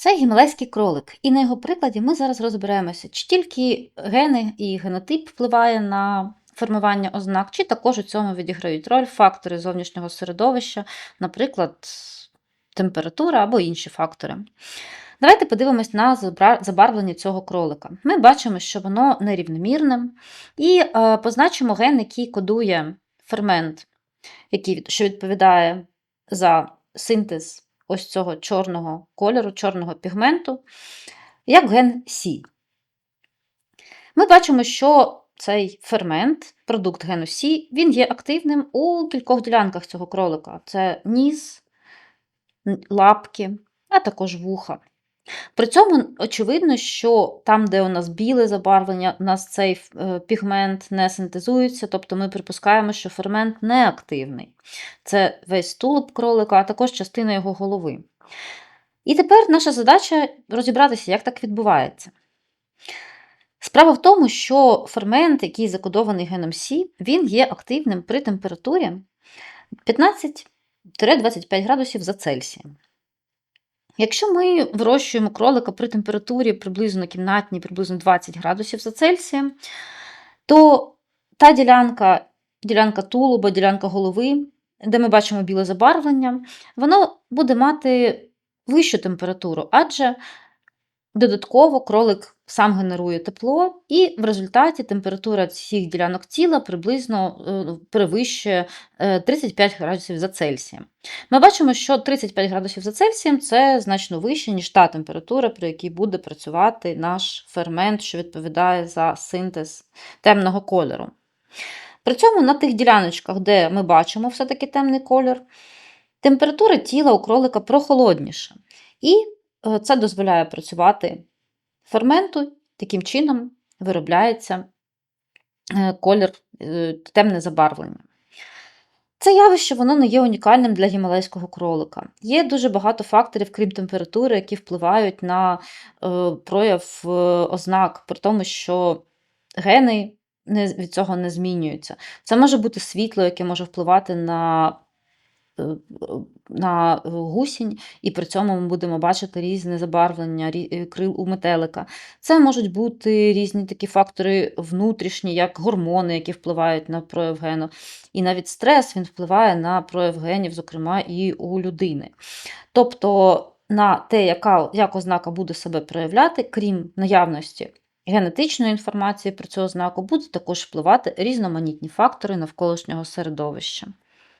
Це гімалайський кролик, і на його прикладі ми зараз розберемося, чи тільки гени і генотип впливає на формування ознак, чи також у цьому відіграють роль фактори зовнішнього середовища, наприклад, температура або інші фактори. Давайте подивимось на забарвлення цього кролика. Ми бачимо, що воно нерівномірне, і е, позначимо ген, який кодує фермент, який, що відповідає за синтез ось цього чорного кольору, чорного пігменту, як ген Сі. Ми бачимо, що цей фермент, продукт гену Сі, він є активним у кількох ділянках цього кролика: це ніс, лапки, а також вуха. При цьому очевидно, що там, де у нас біле забарвлення, у нас цей е, пігмент не синтезується, тобто ми припускаємо, що фермент не активний. Це весь тулуб кролика, а також частина його голови. І тепер наша задача розібратися, як так відбувається. Справа в тому, що фермент, який закодований геном Сі, він є активним при температурі 15-25 градусів за Цельсієм. Якщо ми вирощуємо кролика при температурі приблизно кімнатній, приблизно 20 градусів за Цельсієм, то та ділянка, ділянка тулуба, ділянка голови, де ми бачимо біле забарвлення, воно буде мати вищу температуру, адже додатково кролик сам генерує тепло, і в результаті температура цих ділянок тіла приблизно е, перевищує е, 35 градусів за Цельсієм. Ми бачимо, що 35 градусів за Цельсієм це значно вище, ніж та температура, при якій буде працювати наш фермент, що відповідає за синтез темного кольору. При цьому на тих діляночках, де ми бачимо все-таки темний колір, температура тіла у кролика прохолодніша. І е, це дозволяє працювати ферменту, таким чином виробляється е, колір, е, темне забарвлення. Це явище воно не є унікальним для гімалайського кролика. Є дуже багато факторів, крім температури, які впливають на е, прояв ознак, при тому, що гени від цього не змінюються. Це може бути світло, яке може впливати на, на гусінь, і при цьому ми будемо бачити різне забарвлення е, крил у метелика. Це можуть бути різні такі фактори внутрішні, як гормони, які впливають на прояв гену. І навіть стрес він впливає на прояв генів, зокрема і у людини. Тобто на те, яка, як ознака буде себе проявляти, крім наявності генетичної інформації про цю ознаку, будуть також впливати різноманітні фактори навколишнього середовища.